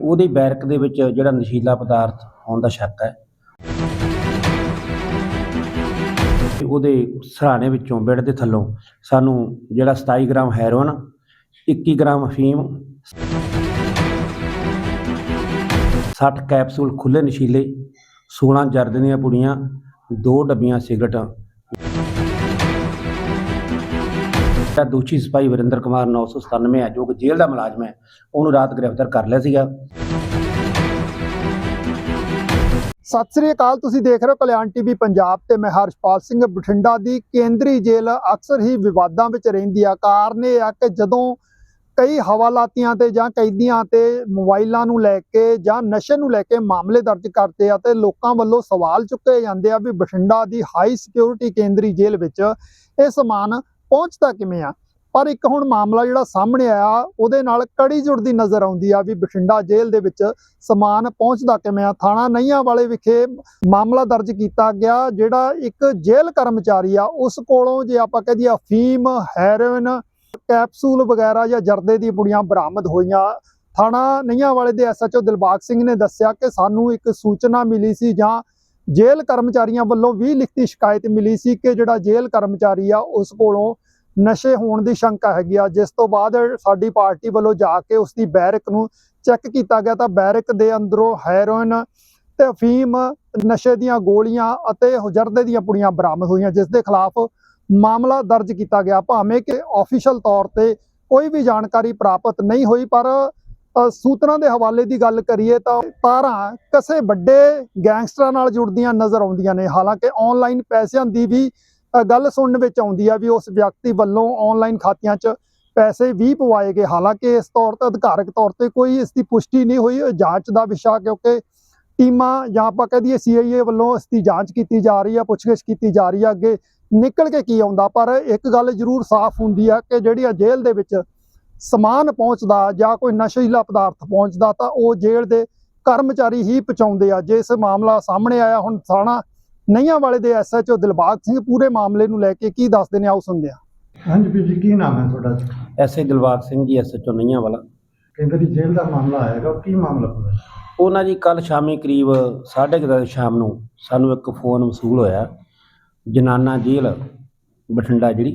ਉਹਦੇ ਬੈਰਕ ਦੇ ਵਿੱਚ ਜਿਹੜਾ ਨਸ਼ੀਲਾ ਪਦਾਰਥ ਹੋਣ ਦਾ ਸ਼ੱਕ ਹੈ। ਤੇ ਉਹਦੇ ਸਰਾਣੇ ਵਿੱਚੋਂ ਬੈੱਡ ਦੇ ਥੱਲੋਂ ਸਾਨੂੰ ਜਿਹੜਾ 27 ਗ੍ਰਾਮ ਹੈਰੋਇਨ 21 ਗ੍ਰਾਮ ਅਫੀਮ 60 ਕੈਪਸੂਲ ਖੁੱਲੇ ਨਸ਼ੀਲੇ 16 ਜਰਦ ਦੀਆਂ ਪੁੜੀਆਂ, ਦੋ ਡੱਬੀਆਂ ਸਿਗਰਟਾਂ ਜਿਹੜਾ ਦੋਸ਼ੀ ਸਿਪਾਹੀ ਵਰਿੰਦਰ ਕੁਮਾਰ 997 ਹੈ, ਜੋ ਕਿ ਜੇਲ੍ਹ ਦਾ ਮੁਲਾਜ਼ਮ ਹੈ। ਉਹਨੂੰ ਰਾਤ ਗ੍ਰਿਫਤਾਰ ਕਰ ਲਿਆ ਸੀਗਾ। ਸਤਿ ਸ੍ਰੀ ਅਕਾਲ, ਤੁਸੀਂ ਦੇਖ ਰਹੇ ਹੋ ਕਲਿਆਣ ਟੀਵੀ ਪੰਜਾਬ ਤੇ ਮੈਂ ਹਰਸ਼ਪਾਲ ਸਿੰਘ ਬਠਿੰਡਾ ਦੀ ਕੇਂਦਰੀ ਜੇਲ੍ਹ ਅਕਸਰ ਹੀ ਵਿਵਾਦਾਂ ਵਿੱਚ ਰਹਿੰਦੀ ਆ। ਕਾਰਨ ਇਹ ਆ ਕਿ ਜਦੋਂ ਕਈ ਹਵਾਲਾਤੀਆਂ ਤੇ ਜਾਂ ਕੈਦੀਆਂ ਤੇ ਮੋਬਾਈਲਾਂ ਨੂੰ ਲੈ ਕੇ ਜਾਂ ਨਸ਼ੇ ਨੂੰ ਲੈ ਕੇ ਮਾਮਲੇ ਦਰਜ ਕਰਦੇ ਆ ਤੇ ਲੋਕਾਂ ਵੱਲੋਂ ਸਵਾਲ ਚੁੱਕੇ ਜਾਂਦੇ ਆ ਵੀ ਬਠਿੰਡਾ ਦੀ ਹਾਈ ਸਿਕਿਉਰਿਟੀ ਕੇਂਦਰੀ ਜੇਲ੍ਹ ਵਿੱਚ ਇਹ ਸਮਾਨ ਪਹੁੰਚਦਾ ਕਿਵੇਂ ਆ? ਪਰ ਇੱਕ ਹੁਣ ਮਾਮਲਾ ਜਿਹੜਾ ਸਾਹਮਣੇ ਆਇਆ, ਉਹਦੇ ਨਾਲ ਕੜੀ ਜੁੜਦੀ ਨਜ਼ਰ ਆਉਂਦੀ ਆ ਵੀ ਬਠਿੰਡਾ ਜੇਲ੍ਹ ਦੇ ਵਿੱਚ ਸਮਾਨ ਪਹੁੰਚਦਾ ਕਿਵੇਂ ਆ? ਥਾਣਾ ਨਈਆਂ ਵਾਲੇ ਵਿਖੇ ਮਾਮਲਾ ਦਰਜ ਕੀਤਾ ਗਿਆ, ਜਿਹੜਾ ਇੱਕ ਜੇਲ੍ਹ ਕਰਮਚਾਰੀ ਆ, ਉਸ ਕੋਲੋਂ ਜੇ ਆਪਾਂ ਕਹਦੇ ਅਫੀਮ, ਹੈਰੋਇਨ, ਕੈਪਸੂਲ ਵਗੈਰਾ ਜਾਂ ਜਰਦੇ ਦੀਆਂ ਪੁੜੀਆਂ ਬਰਾਮਦ ਹੋਈਆਂ। ਥਾਣਾ ਨਈਆਂ ਵਾਲੇ ਦੇ ਐਸਐਚਓ ਦਿਲਬਾਗ ਸਿੰਘ ਨੇ ਦੱਸਿਆ ਕਿ ਸਾਨੂੰ ਇੱਕ ਸੂਚਨਾ ਮਿਲੀ ਸੀ ਜਾਂ ਜੇਲ੍ਹ ਕਰਮਚਾਰੀਆਂ ਵੱਲੋਂ ਵੀ ਲਿਖਤੀ ਸ਼ਿਕਾਇਤ ਮਿਲੀ ਸੀ ਕਿ ਜਿਹੜਾ ਜੇਲ੍ਹ ਕਰਮਚਾਰੀ ਆ, ਉਸ ਕੋਲੋਂ ਨਸ਼ੇ ਹੋਣ ਦੀ ਸ਼ੰਕਾ ਹੈਗੀ ਆ। ਜਿਸ ਤੋਂ ਬਾਅਦ ਸਾਡੀ ਪਾਰਟੀ ਵੱਲੋਂ ਜਾ ਕੇ ਉਸ ਦੀ ਬੈਰਕ ਨੂੰ ਚੈੱਕ ਕੀਤਾ ਗਿਆ ਤਾਂ ਬੈਰਕ ਦੇ ਅੰਦਰੋਂ ਹੈਰੋਇਨ ਤੇ ਅਫੀਮ, ਨਸ਼ੇ ਦੀਆਂ ਗੋਲੀਆਂ ਅਤੇ ਜਰਦੇ ਦੀਆਂ ਪੁੜੀਆਂ ਬਰਾਮਦ ਹੋਈਆਂ, ਜਿਸ ਦੇ ਖਿਲਾਫ ਮਾਮਲਾ ਦਰਜ ਕੀਤਾ ਗਿਆ। ਭਾਵੇਂ ਕਿ ਆਫੀਸ਼ੀਅਲ ਤੌਰ ਤੇ ਕੋਈ ਵੀ ਜਾਣਕਾਰੀ ਪ੍ਰਾਪਤ ਨਹੀਂ ਹੋਈ, ਪਰ ਸੂਤਰਾਂ ਦੇ ਹਵਾਲੇ ਦੀ ਗੱਲ ਕਰੀਏ ਤਾਂ ਤਾਰਾਂ ਕਿਸੇ ਵੱਡੇ ਗੈਂਗਸਟਰਾਂ ਨਾਲ ਜੁੜਦੀਆਂ ਨਜ਼ਰ ਆਉਂਦੀਆਂ ਨੇ। ਹਾਲਾਂਕਿ ਆਨਲਾਈਨ ਪੈਸਿਆਂ ਦੀ ਵੀ ਗੱਲ ਸੁਣਨ ਵਿੱਚ ਆਉਂਦੀ ਆ ਵੀ ਉਸ ਵਿਅਕਤੀ ਵੱਲੋਂ ਆਨਲਾਈਨ ਖਾਤਿਆਂ 'ਚ ਪੈਸੇ ਵੀ ਪਵਾਏ ਗਏ। ਹਾਲਾਂਕਿ ਇਸ ਤੌਰ ਤੇ ਅਧਿਕਾਰਕ ਤੌਰ ਤੇ ਕੋਈ ਇਸ ਦੀ ਪੁਸ਼ਟੀ ਨਹੀਂ ਹੋਈ। ਜਾਂਚ ਦਾ ਵਿਸ਼ਾ ਕਿਉਂਕਿ ਟੀਮਾਂ ਜਾਂ ਆਪਾਂ ਕਹਿ ਦਈਏ ਸੀਆਈਏ ਵੱਲੋਂ ਇਸ ਦੀ ਜਾਂਚ ਕੀਤੀ ਜਾ ਰਹੀ ਆ, ਪੁੱਛਗਿੱਛ ਕੀਤੀ ਜਾ ਰਹੀ ਆ, ਅੱਗੇ ਨਿਕਲ ਕੇ ਕੀ ਆਉਂਦਾ। ਪਰ ਇੱਕ ਗੱਲ ਜ਼ਰੂਰ ਸਾਫ਼ ਹੁੰਦੀ ਆ ਕਿ ਜਿਹੜੀ ਆ ਜੇਲ੍ਹ ਦੇ ਵਿੱਚ ਸਮਾਨ ਪਹੁੰਚਦਾ ਜਾਂ ਕੋਈ ਨਸ਼ੀਲਾ ਪਦਾਰਥ ਪਹੁੰਚਦਾ ਤਾਂ ਉਹ ਜੇਲ੍ਹ ਦੇ ਕਰਮਚਾਰੀ ਹੀ ਪਹੁੰਚਾਉਂਦੇ ਆ। ਜੇ ਇਸ ਮਾਮਲਾ ਸਾਹਮਣੇ ਆਇਆ, ਹੁਣ ਥਾਣਾ ਨਈਆਂ ਵਾਲੇ ਦੇ ਐਸਐਚਓ ਦਿਲਬਾਗ ਸਿੰਘ ਪੂਰੇ ਮਾਮਲੇ ਨੂੰ ਲੈ ਕੇ ਕੀ ਦੱਸਦੇ ਨੇ ਆਓ ਸੁਣਦੇ ਆ ਹਾਂਜੀ ਵੀਰ ਜੀ ਕੀ ਨਾਮ ਹੈ ਤੁਹਾਡਾ? ਐਸਏ ਦਿਲਬਾਗ ਸਿੰਘ ਜੀ ਐਸਐਚਓ ਨਈਆਂ ਵਾਲਾ। ਕੇਂਦਰੀ ਜੇਲ੍ਹ ਦਾ ਮਾਮਲਾ ਆਏਗਾ ਕੀ ਮਾਮਲਾ ਪੂਰਾ ਉਹਨਾਂ ਜੀ ਕੱਲ ਸ਼ਾਮੀ ਕਰੀਬ 10:30 ਸ਼ਾਮ ਨੂੰ ਸਾਨੂੰ ਇੱਕ ਫੋਨ ਵਸੂਲ ਹੋਇਆ ਜਨਾਨਾ ਜੇਲ੍ਹ ਬਠਿੰਡਾ ਜਿਹੜੀ।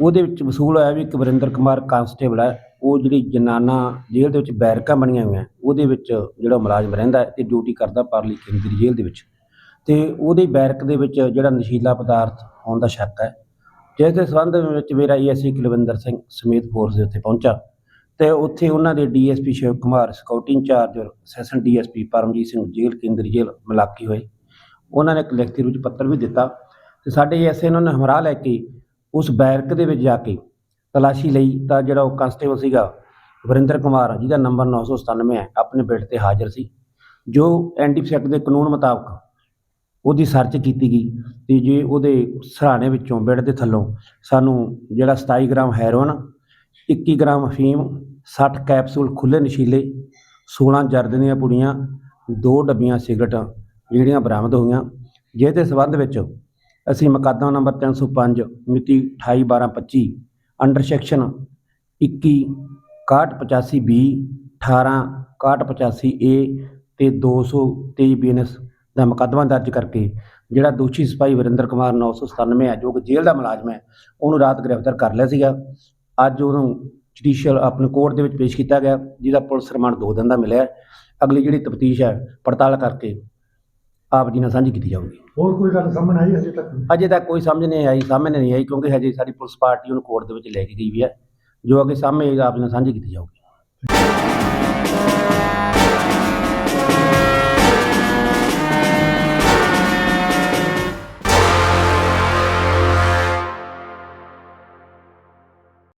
ਉਹਦੇ ਵਿੱਚ ਵਸੂਲ ਹੋਇਆ ਵੀ ਇੱਕ ਵਰਿੰਦਰ ਕੁਮਾਰ ਕਾਂਸਟੇਬਲ ਹੈ ਉਹ ਜਿਹੜੀ ਜਨਾਨਾ ਜੇਲ੍ਹ ਦੇ ਵਿੱਚ ਬੈਰਕਾਂ ਬਣੀਆਂ ਹੋਈਆਂ ਉਹਦੇ ਵਿੱਚ ਜਿਹੜਾ ਮੁਲਾਜ਼ਮ ਰਹਿੰਦਾ ਤੇ ਡਿਊਟੀ ਕਰਦਾ ਪਰਲੀ ਕੇਂਦਰੀ ਜੇਲ੍ਹ ਦੇ ਵਿੱਚ। ਤੇ ਉਹਦੇ ਬੈਰਕ ਦੇ ਵਿੱਚ ਜਿਹੜਾ ਨਸ਼ੀਲਾ ਪਦਾਰਥ ਹੋਣ ਦਾ ਸ਼ੱਕ ਹੈ, ਜਿਸ ਦੇ ਸੰਬੰਧ ਵਿੱਚ ਮੇਰਾ ਈਐਸਸੀ ਕੁਲਵਿੰਦਰ ਸਿੰਘ ਸਮੇਤ ਫੋਰਸ ਦੇ ਉੱਤੇ ਪਹੁੰਚਾ ਤੇ ਉੱਥੇ ਉਹਨਾਂ ਦੇ DSP Shiv Kumar security incharge ਔਰ ਸੈਸ਼ਨ ਡੀਐਸਪੀ ਪਰਮਜੀਤ ਸਿੰਘ ਜੇਲ੍ਹ, ਕੇਂਦਰੀ ਜੇਲ੍ਹ ਮਲਾਕੀ ਹੋਏ। ਉਹਨਾਂ ਨੇ ਇੱਕ ਲਿਖਤੀ ਰੂਪ ਪੱਤਰ ਵੀ ਦਿੱਤਾ ਤੇ ਸਾਡੇ ਐਸੇ ਉਹਨਾਂ ਨੇ ਹਮਰਾ ਲੈ ਕੇ ਉਸ ਬੈਰਕ ਦੇ ਵਿੱਚ ਜਾ ਕੇ ਤਲਾਸ਼ੀ ਲਈ ਤਾਂ ਜਿਹੜਾ ਉਹ ਕਨਸਟੇਬਲ ਸੀਗਾ ਵਰਿੰਦਰ ਕੁਮਾਰ, ਜਿਹਦਾ ਨੰਬਰ 997 ਹੈ, ਆਪਣੇ ਬੈਡ ਤੇ ਹਾਜ਼ਰ ਸੀ, ਜੋ ਐਨਡੀਪੀ ਐਕਟ ਦੇ ਕਾਨੂੰਨ ਮੁਤਾਬਕ ਉਹਦੀ ਸਰਚ ਕੀਤੀ ਗਈ ਤੇ ਜੇ ਉਹਦੇ ਸਰਾਣੇ ਵਿੱਚੋਂ ਬੈੱਡ ਦੇ ਥੱਲੋਂ ਸਾਨੂੰ ਜਿਹੜਾ 27 ਗ੍ਰਾਮ ਹੈਰੋਇਨ 21 ਗ੍ਰਾਮ ਅਫੀਮ 60 ਕੈਪਸੂਲ ਖੁੱਲੇ ਨਸ਼ੀਲੇ 16 ਜਰਦ ਦੀਆਂ ਪੁੜੀਆਂ, ਦੋ ਡੱਬੀਆਂ ਸਿਗਰਟਾਂ ਜਿਹੜੀਆਂ ਬਰਾਮਦ ਹੋਈਆਂ। ਜਿਹਦੇ ਸਬੰਧ ਵਿੱਚ ਅਸੀਂ ਮੁਕੱਦਮਾ ਨੰਬਰ 305 ਮਿਤੀ 28/12/25 ਅੰਡਰ ਸੈਕਸ਼ਨ 21 6185 ਬੀ 18 6185 ਏ ਤੇ 223 ਬੀਐਨਐਸ ਦਾ ਮੁਕੱਦਮਾ ਦਰਜ ਕਰਕੇ ਜਿਹੜਾ ਦੋਸ਼ੀ ਸਿਪਾਹੀ ਵਰਿੰਦਰ ਕੁਮਾਰ 997 ਹੈ ਜੋ ਕਿ ਜੇਲ੍ਹ ਦਾ ਮੁਲਾਜ਼ਮ ਹੈ ਉਹਨੂੰ ਰਾਤ ਗ੍ਰਿਫਤਾਰ ਕਰ ਲਿਆ ਸੀਗਾ। ਅੱਜ ਉਹਨੂੰ ਜੁਡੀਸ਼ੀਅਲ ਆਪਣੇ ਕੋਰਟ ਦੇ ਵਿੱਚ ਪੇਸ਼ ਕੀਤਾ ਗਿਆ ਜਿਹਦਾ ਪੁਲਿਸ ਰਿਮਾਂਡ 2 ਦਿਨ ਦਾ ਮਿਲਿਆ। ਅਗਲੀ ਜਿਹੜੀ ਤਫਤੀਸ਼ ਹੈ ਪੜਤਾਲ ਕਰਕੇ ਆਪ ਜੀ ਨਾਲ ਸਾਂਝੀ ਕੀਤੀ ਜਾਊਗੀ। ਹੋਰ ਕੋਈ ਗੱਲ ਸਾਹਮਣੇ ਆਈ ਹਜੇ ਤੱਕ? ਅਜੇ ਤੱਕ ਕੋਈ ਸਮਝ ਨਹੀਂ ਆਈ ਸਾਹਮਣੇ ਨਹੀਂ ਆਈ ਕਿਉਂਕਿ ਹਜੇ ਸਾਡੀ ਪੁਲਿਸ ਪਾਰਟੀ ਉਹਨੂੰ ਕੋਰਟ ਦੇ ਵਿੱਚ ਲੈ ਕੇ ਗਈ ਵੀ ਹੈ। ਜੋ ਅੱਗੇ ਸਾਹਮਣੇ ਆਪ ਜੀ ਨਾਲ ਸਾਂਝੀ ਕੀਤੀ ਜਾਊਗੀ।